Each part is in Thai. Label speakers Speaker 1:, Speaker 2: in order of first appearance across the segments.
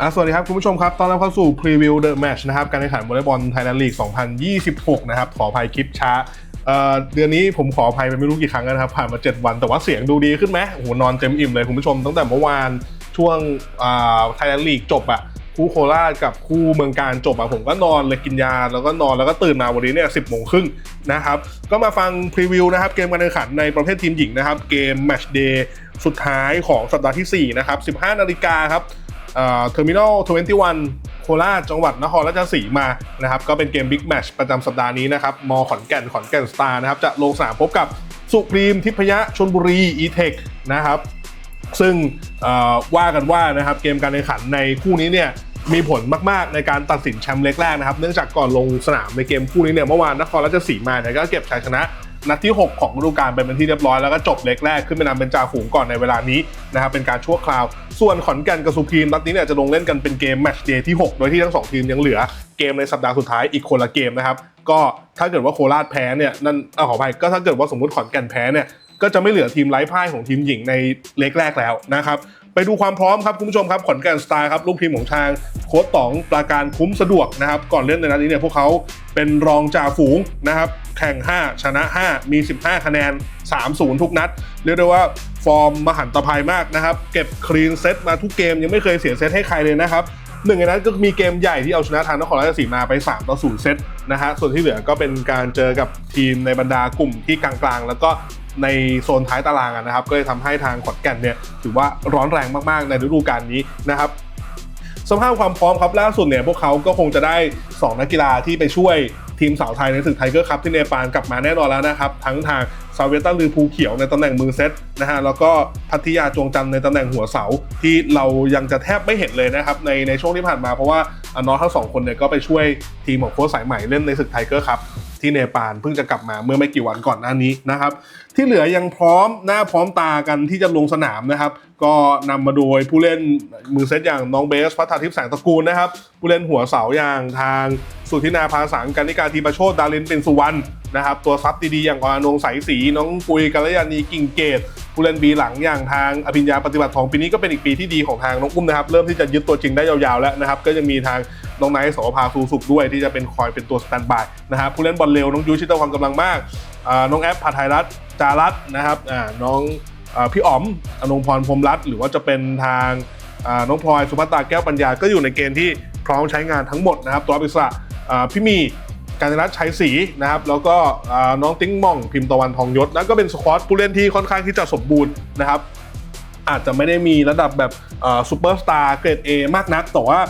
Speaker 1: อะสวัสดีครับ คุณผู้ชมครับ ตอนรับเข้าสู่พรีวิวเดอะแมชนะครับ การแข่งขันวอลเลย์บอลไทยแลนด์ลีก 2026 นะครับ ขออภัยคลิปช้าเอ่อเดือนนี้ผมขออภัยไปไม่รู้กี่ครั้งแล้วนะครับ ผ่านมา 7 วันแต่ว่าเสียงดูดีขึ้นไหมโอ้โหนอนเต็มอิ่มเลยคุณผู้ชมตั้งแต่เมื่อวานช่วงไทยแลนด์ลีกจบอะคู่โคราชกับคู่เมืองการจบอะผมก็นอนเลยกินยา แล้วก็นอนแล้วก็ตื่นมาวันนี้เนี่ยสิบโมงครึ่งนะครับก็มาฟังพรีวิวนะครับเกมการแข่งขันในประเภททีมหญิงนะครับเกมแมชเดย์สุดท้ายของสัปดาห์ที่4นะครับ15 นาฬิกาครับ เทอร์มินอล21โคราชจังหวัดนครราชสีมานะครับก็เป็นเกมบิ๊กแมชประจำสัปดาห์นี้นะครับมขอนแก่นขอนแก่นสตาร์นะครับจะลงสนามพบกับสุพรีมทิพยะชนบุรีอีเทคนะครับซึ่งว่ากันว่านะครับเกมการแข่งขันในคู่นี้เนี่ยมีผลมาก ๆ ในการตัดสินแชมป์เล็กแรกนะครับ เนื่องจากก่อนลงสนามในเกมคู่นี้เนี่ยเมื่อวานนครราชสีมาเนี่ยก็เก็บชัยชนะ นัดที่ 6 ของฤดูกาลไปเป็นที่เรียบร้อยแล้วก็จบเล็กแรกขึ้นไปนำเป็นจ่าฝูงก่อนในเวลานี้นะครับเป็นการชั่วคราว ส่วนขอนแก่นกับสุพีมนัดนี้เนี่ยจะลงเล่นกันเป็นเกมแมตช์เดย์ที่ 6 โดยที่ทั้ง 2 ทีมยังเหลือเกมในสัปดาห์สุดท้ายอีกคนละเกมนะครับก็ถ้าเกิดว่าโคราชแพ้เนี่ยนั่นเอขออภัยก็ถ้าเกิดว่าสมมติขอนแก่นแพ้เนี่ย ก็จะไม่เหลือทีมไร้พ่ายของทีมหญิงในเล็กแรกแล้วนะครับไปดูความพร้อมครับคุณผู้ชมครับขอนแก่นสตาร์ครับลูกทีมของทางโค้ชต๋องปราการคุ้มสะดวกนะครับก่อนเล่นในนัดนี้เนี่ยพวกเขาเป็นรองจ่าฝูงนะครับแข่ง 5 ชนะ 5 มี 15 คะแนน 3-0 ทุกนัด เรียกได้ว่าฟอร์มมหันตภัยมากนะครับ เก็บคลีนเซตมาทุกเกมยังไม่เคยเสียเซตให้ใครเลยนะครับหนึ่งในนั้นก็มีเกมใหญ่ที่เอาชนะทางนครราชสีมาไป 3 ต่อ 0 เซตนะฮะส่วนที่เหลือก็เป็นการเจอกับทีมในบรรดากลุ่มที่กลางๆ แล้วก็ในโซนท้ายตารางนะครับ ก็เลยทำให้ทางขอนแก่นเนี่ยถือว่าร้อนแรงมากๆในฤดูกาลนี้นะครับสภาพความพร้อมครับล่าสุดเนี่ยพวกเขาก็คงจะได้ 2 นักกีฬาที่ไปช่วยทีมสาวไทยในศึกไทเกอร์คัพที่เนปาลกลับมาแน่นอนแล้วนะครับ ทั้งทางซาเวต้าลือภูเขียวในตำแหน่งมือเซตนะฮะแล้วก็พัทยาจวงจันในตำแหน่งหัวเสาที่เรายังจะแทบไม่เห็นเลยนะครับในในช่วงที่ผ่านมาเพราะว่าน้องทั้งสองคนเนี่ยก็ไปช่วยทีมของโค้ชสายใหม่เล่นในศึกไทเกอร์คัพ ที่เนปาลเพิ่งจะกลับมาเมื่อไม่กี่วันก่อนหน้านี้นะครับ ที่เหลือยังพร้อมหน้าพร้อมตากันที่จะลงสนามนะครับ ก็นำมาโดยผู้เล่นมือเซตอย่างน้องเบสพัฒนาทิพย์แสงตระกูลนะครับ ผู้เล่นหัวเสาอย่างทางสุธินาภาสังการนิการทีประโชดดารินเป็นสุวรรณนะครับ ตัวซับดีๆอย่างออนงสายสีน้องปุยกัลยาณีกิ่งเกตผู้เล่นบีหลังอย่างทางอภิญญาปฏิบัติทองปีนี้ก็เป็นอีกปีที่ดีของทางน้องอุ้มนะครับ เริ่มที่จะยึดตัวจริงได้ยาวๆแล้วนะครับ ก็ยังมีทาง น้องไนท์สภาสูสุขด้วยที่จะเป็นคอยเป็นตัวสแตนบายนะครับผู้เล่นบอลเร็วน้องยูชิตะความกำลังมากน้องแอปผาไทยรัฐจารัตนะครับน้องอพี่อ๋อมอนงพรพรมรัตหรือว่าจะเป็นทางน้องพลอยสุภัตตาแก้วปัญญาก็อยู่ในเกณฑ์ที่พร้อมใช้งานทั้งหมดนะครับ ตัวอิสระพี่มีการรัตชัยศรีนะครับ แล้วก็น้องติ้งม่องพิมพ์ตะวันทองยศนั่นก็เป็นสควอตผู้เล่นที่ค่อนข้างที่จะสมบูรณ์นะครับ อาจจะไม่ได้มีระดับแบบซูเปอร์สตาร์เกรด A มากนักแต่ว่า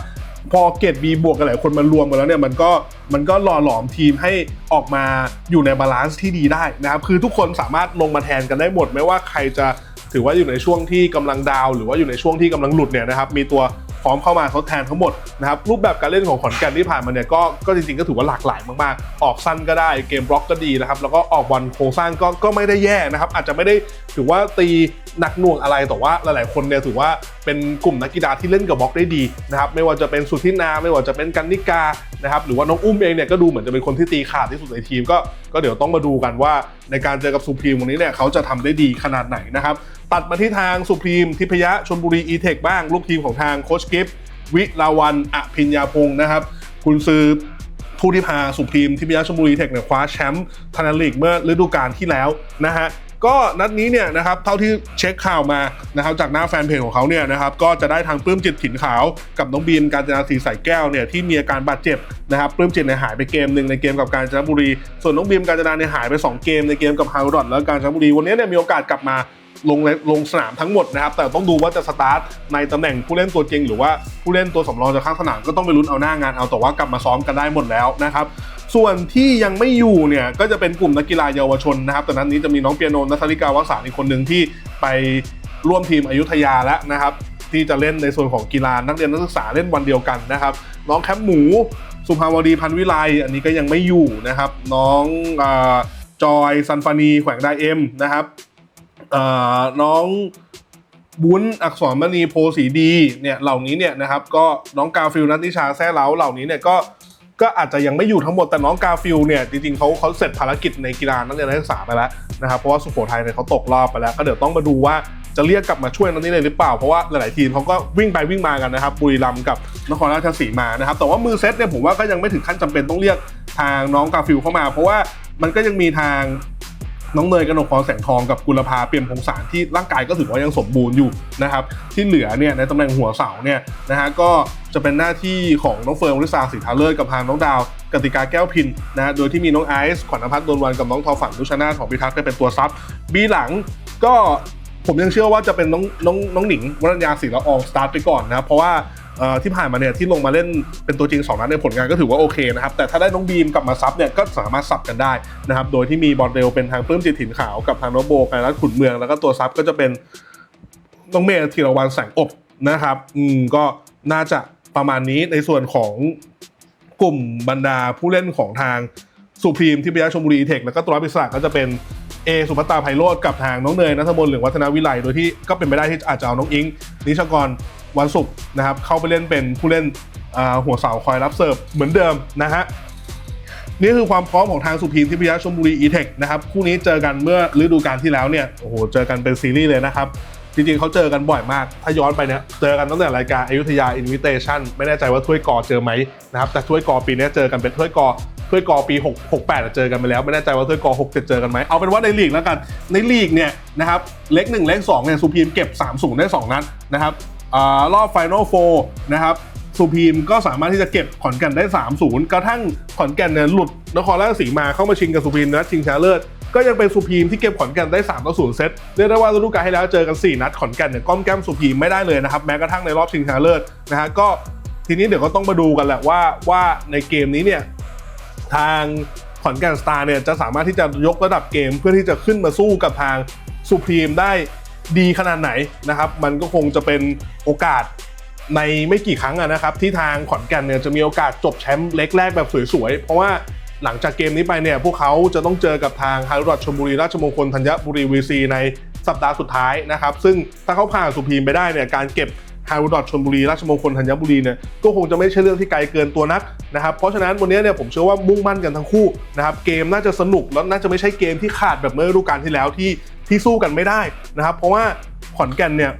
Speaker 1: พอเกรด B บวกกันหลายคนมารวมกันแล้วเนี่ยมันก็มันก็หล่อหลอมทีมให้ออกมาอยู่ในบาลานซ์ที่ดีได้นะครับคือทุกคนสามารถลงมาแทนกันได้หมด ไม่ว่าใครจะถือว่าอยู่ในช่วงที่กำลังดาว หรือว่าอยู่ในช่วงที่กำลังหลุดเนี่ยนะครับมีตัว พร้อมเข้ามาทดแทนทั้งหมดนะครับรูปแบบการเล่นของขอนแก่นที่ผ่านมาเนี่ยก็ก็จริงๆก็ถือว่าหลากหลายมากๆ ออกสั้นก็ได้เกมบล็อกก็ดีนะครับแล้วก็ออกบอลโครงสร้างก็ก็ไม่ได้แย่นะครับอาจจะไม่ได้ถือว่าตีหนักหน่วงอะไรแต่ว่าหลายๆคนเนี่ยถือว่าเป็นกลุ่มนักกีฬาที่เล่นกับบล็อกได้ดีนะครับไม่ว่าจะเป็นสุทธินาไม่ว่าจะเป็นกันนิกานะครับหรือว่าน้องอุ้มเองเนี่ยก็ดูเหมือนจะเป็นคนที่ตีขาดที่สุดในทีมก็ก็เดี๋ยวต้องมาดูกันว่าในการเจอกับสุพรีมวันนี้เนี่ยเขาจะทำได้ดีขนาดไหนนะครับ ตัดมาที่ทางสุพรีมทิพยะชนบุรีอีเทคบ้าง ลูกทีมของทางโคชกิฟวิลาวันอภิญญาพงศ์นะครับ คุณซื้อผู้ที่พาสุพรีมทิพยาชลบุรีเทคเนี่ยคว้าแชมป์ทนลีกเมื่อฤดูกาลที่แล้วนะฮะก็นัดนี้เนี่ยนะครับเท่าที่เช็คข่าวมานะครับจากหน้าแฟนเพจของเขาเนี่ยนะครับก็จะได้ทางปลื้มจิตถิ่นขาวกับน้องบีมการจนาสีใสแก้วเนี่ยที่มีอาการบาดเจ็บนะครับปลื้มจิตเนี่ยหายไปเกมหนึ่งในเกมกับการจนบุรี ส่วนน้องบีมการจนาเนี่ยหายไป 2 เกมในเกมกับฮาวดอดแล้วการจนบุรีวันนี้เนี่ยมีโอกาสกลับมา ลงลงสนามทั้งหมดนะครับ แต่ต้องดูว่าจะสตาร์ทในตำแหน่งผู้เล่นตัวจริง หรือว่าผู้เล่นตัวสำรองจากข้างสนามก็ต้องไปลุ้นเอาหน้างานเอาแต่ว่ากลับมาซ้อมกันได้หมดแล้วนะครับส่วนที่ยังไม่อยู่เนี่ยก็จะเป็นกลุ่มนักกีฬาเยาวชนนะครับแต่นั้นนี้จะมีน้องเปียโนนัทธริกาวสารอีกคนหนึ่งที่ไปร่วมทีมอยุธยาแล้วนะครับ ที่จะเล่นในส่วนของกีฬานักเรียนนักศึกษาเล่นวันเดียวกันนะครับ น้องแคปหมู สุภาวดีพันวิไลอันนี้ก็ยังไม่อยู่นะครับ น้องอจอยซันฟานีแขวงไดเอ็มนะครับ น้องบุญอักษรมณีโพสีดีเนี่ยเหล่านี้เนี่ยนะครับก็น้องกาฟิลนัทนิชาแซ่เล้าเหล่านี้เนี่ยก็ก็อาจจะยังไม่อยู่ทั้งหมดแต่น้องกาฟิลเนี่ยจริงๆเขาเขาเสร็จภารกิจในกีฬานักเรียนนักศึกษาไปแล้วนะครับเพราะว่าสุโขทัยเนี่ยเขาตกรอบไปแล้ว ก็เดี๋ยวต้องมาดูว่าจะเรียกกลับมาช่วยนัดนี้เลยหรือเปล่าเพราะว่าหลายๆทีมเขาก็วิ่งไปวิ่งมากันนะครับบุรีรัมย์กับนครราชสีมานะครับแต่ว่ามือเซตเนี่ยผมว่าก็ยังไม่ถึงขั้นจำเป็นต้องเรียกทางน้องกาฟิลเข้ามา เพราะว่ามันก็ยังมีทาง น้องเนยกนกพรแสงทองกับกุลภาเปี่ยมพงศารที่ร่างกายก็ถือว่ายังสมบูรณ์อยู่นะครับที่เหลือเนี่ยในตำแหน่งหัวเสาเนี่ยนะฮะก็จะเป็นหน้าที่ของน้องเฟิร์นวริษาสีทาเลิศกับทางน้องดาวกติกาแก้วพินนะฮะโดยที่มีน้องไอซ์ขวัญนภัทรดวนวันกับน้องทอฝันนุชนาของพิทักษ์ได้เป็นตัวซับบีหลังก็ผมยังเชื่อว่าจะเป็นน้องน้องน้องหนิงวรัญญาศรีละอองสตาร์ทไปก่อนนะครับเพราะว่า ที่ผ่านมาเนี่ยที่ลงมาเล่นเป็นตัวจริงสองนัดในผลงานก็ถือว่าโอเคนะครับ แต่ถ้าได้น้องบีมกลับมาซับเนี่ยก็สามารถซับกันได้นะครับ โดยที่มีบอลเร็วเป็นทางปลื้มจิตถิ่นขาวกับทางโนโบกันรัฐขุนเมือง แล้วก็ตัวซับก็จะเป็นน้องเมย์ธีรวันแสงอบนะครับ อืมก็น่าจะประมาณนี้ในส่วนของกลุ่มบรรดาผู้เล่นของทางสุพรีมที่พยาชมบุรีเทคแล้วก็ตัวรับอิสระก็จะเป็นเอสุภัตตาไพโรธกับทางน้องเนยนัทมนต์หรือวัฒนาวิไลโดยที่ก็เป็นไปได้ที่อาจจะเอาน้องอิงนิชกร วันศุกร์นะครับเข้าไปเล่นเป็นผู้เล่นหัวเสาคอยรับเสิร์ฟเหมือนเดิมนะฮะนี่คือความพร้อมของทางสุพีมทิพยาชมบุรีอีเทคนะครับคู่นี้เจอกันเมื่อฤดูกาลที่แล้วเนี่ยโอ้โหเจอกันเป็นซีรีส์เลยนะครับจริงๆเขาเจอกันบ่อยมาก ถ้าย้อนไปเนี่ยเจอกันตั้งแต่รายการอยุธยาอินวิเตชันไม่แน่ใจว่าถ้วยกอเจอไหมนะครับแต่ถ้วยกอปีนี้เจอกันเป็นถ้วยกอถ้วยกอปี6 68เจอกันไปแล้วไม่แน่ใจว่าถ้วยกอ6 7เจอกันไหมเอาเป็นว่าในลีกแล้วกันในลีกเนี่ยนะครับเล็ก1เล็ก2เนี่ยสุพีมเก็บ3 0ได้สองนัดนะครับ รอบไฟนอลโฟนะครับสุพีมก็สามารถที่จะเก็บขอนแก่นได้ 3-0 กระทั่งขอนแก่นเนี่ยหลุดนครราชสีมาเข้ามาชิงกับสุพีมนัดชิงชนะเลิศก็ยังเป็นสุพีมที่เก็บขอนแก่นได้3ต่อ0เซตเรียกได้ว่าฤดูกาลที่แล้วเจอกัน 4 นัดขอนแก่นเนี่ยก้อมแก้มสุพีมไม่ได้เลยนะครับแม้กระทั่งในรอบชิงชนะเลิศนะฮะก็ทีนี้เดี๋ยวก็ต้องมาดูกันแหละว่าว่าในเกมนี้เนี่ยทางขอนแก่นสตาร์เนี่ยจะสามารถที่จะยกระดับเกมเพื่อที่จะขึ้นมาสู้กับทางสุพีมได้ ดีขนาดไหนนะครับ มันก็คงจะเป็นโอกาสในไม่กี่ครั้งนะครับ ที่ทางขอนแก่นเนี่ยจะมีโอกาสจบแชมป์เล็กแรกแบบสวยๆ เพราะว่าหลังจากเกมนี้ไปเนี่ยพวกเขาจะต้องเจอกับทางฮารุดชลบุรีราชมงคลธัญบุรีวีซีในสัปดาห์สุดท้ายนะครับ ซึ่งถ้าเขาผ่านสุพีมไปได้เนี่ยการเก็บ ฮารุดชลบุรีราชมงคลธัญบุรีเนี่ยก็คงจะไม่ใช่เรื่องที่ไกลเกินตัวนักนะครับเพราะฉะนั้นวันนี้เนี่ยผมเชื่อว่ามุ่งมั่นกันทั้งคู่นะครับเกมน่าจะสนุกแล้วน่าจะไม่ใช่เกมที่ขาดแบบเมื่อฤดูกาลที่แล้วที่ที่สู้กันไม่ได้นะครับเพราะว่าขอนแก่นเนี่ย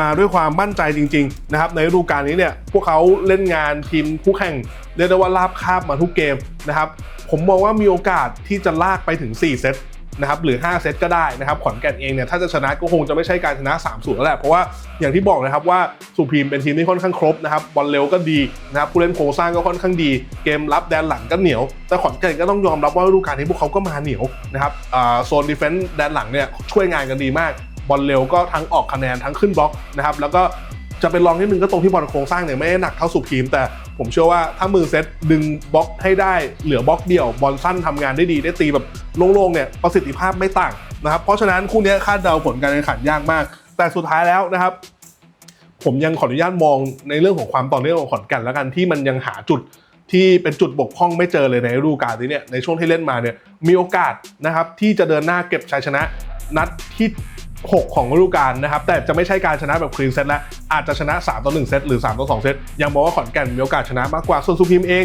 Speaker 1: มาด้วยความมั่นใจจริงๆนะครับในฤดูกาลนี้เนี่ยพวกเขาเล่นงานทีมคู่แข่งเรียกได้ว่าราบคาบมาทุกเกมนะครับผมมองว่ามีโอกาสที่จะลากไปถึง 4 เซต นะครับหรือ 5 เซตก็ได้นะครับขอนแก่นเองเนี่ยถ้าจะชนะก็คงจะไม่ใช่การชนะ3 0แล้วแหละเพราะว่าอย่างที่บอกนะครับว่าสุพีมเป็นทีมที่ค่อนข้างครบนะครับบอลเร็วก็ดีนะครับผู้เล่นโครงสร้างก็ค่อนข้างดี เกมรับแดนหลังก็เหนียว แต่ขอนแก่นก็ต้องยอมรับว่าฤดูกาลนี้พวกเขาก็มาเหนียวนะครับโซนดิเฟนส์แดนหลังเนี่ยช่วยงานกันดีมากบอลเร็วก็ทั้งออกคะแนนทั้งขึ้นบล็อกนะครับแล้วก็ จะเป็นรองนิดนึงก็ตรงที่บอลโครงสร้างเนี่ยไม่ได้หนักเท่าสุพีมแต่ผมเชื่อว่าถ้ามือเซตดึงบล็อกให้ได้เหลือบล็อกเดียวบอลสั้นทำงานได้ดีได้ตีแบบโล่งๆเนี่ยประสิทธิภาพไม่ต่างนะครับเพราะฉะนั้นคู่นี้คาดเดาผลการแข่งขันยากมาก แต่สุดท้ายแล้วนะครับผมยังขออนุญาตมองในเรื่องของความต่อเนื่องของขอนแก่นแล้วกันที่มันยังหาจุดที่เป็นจุดบกพร่องไม่เจอเลยในฤดูกาลนี้เนี่ยในช่วงที่เล่นมาเนี่ยมีโอกาสนะครับที่จะเดินหน้าเก็บชัยชนะนัดที่ 6 ของฤดูกาลนะครับ แต่จะไม่ใช่การชนะแบบคลีนเซตแล้วอาจจะชนะ 3 ต่อ 1 เซตหรือ 3 ต่อ 2 เซตยังบอกว่าขอนแก่นมีโอกาสชนะมากกว่าส่วนสุพรีมเอง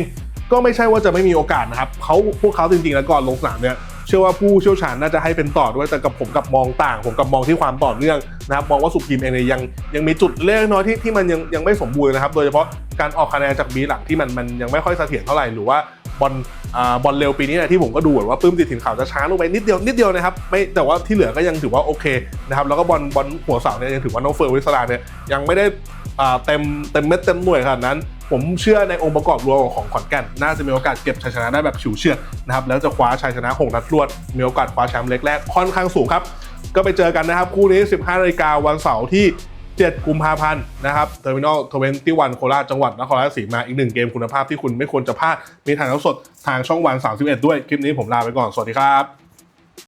Speaker 1: ก็ไม่ใช่ว่าจะไม่มีโอกาสนะครับเขาพวกเขาจริงๆแล้วก่อนลงสนามเนี่ยเชื่อว่าผู้เชี่ยวชาญน่าจะให้เป็นต่อด้วยแต่กับผมกับมองต่าง ผมกับมองที่ความต่อเนื่องนะครับมองว่าสุพรีมเองเนี่ยยังยังมีจุดเล็กน้อยที่ที่มันยังยังไม่สมบูรณ์นะครับ โดยเฉพาะการออกคะแนนจากบีหลังที่มันมันยังไม่ค่อยเสถียรเท่าไหร่หรือว่า บอลบอลเร็วปีนี้นี่ยที่ผมก็ดูว่าปลื้มติดถิ่นข่าวจะช้าลงไปนิดเดียวนิดเดียวนะครับไม่แต่ว่าที่เหลือก็ยังถือว่าโอเคนะครับแล้วก็บอลบอลหัวเสาเนี่ยยังถือว่าน้องเฟิร์นวิสลาเนี่ยยังไม่ได้เต็มเต็มเม็ดเต็มหน่วยขนาดนั้นผมเชื่อในองค์ประกอบรวมของขอนแก่น น่าจะมีโอกาสเก็บชัยชนะได้แบบฉิวเฉียดนะครับ แล้วจะคว้าชัยชนะ 6 นัดรวด มีโอกาสคว้าแชมป์เล็กแรกค่อนข้างสูงครับ ก็ไปเจอกันนะครับ คู่นี้ 15นาฬิกาวันเสาร์ที่ 7 กุมภาพันธ์นะครับเทอร์มินอลทเวนตี้วันโคราชจังหวัดนครราชสีมาอีกหนึ่งเกมคุณภาพที่คุณไม่ควรจะพลาดมีถ่ายทอดสดทางช่องวัน 31 ด้วย คลิปนี้ผมลาไปก่อน สวัสดีครับ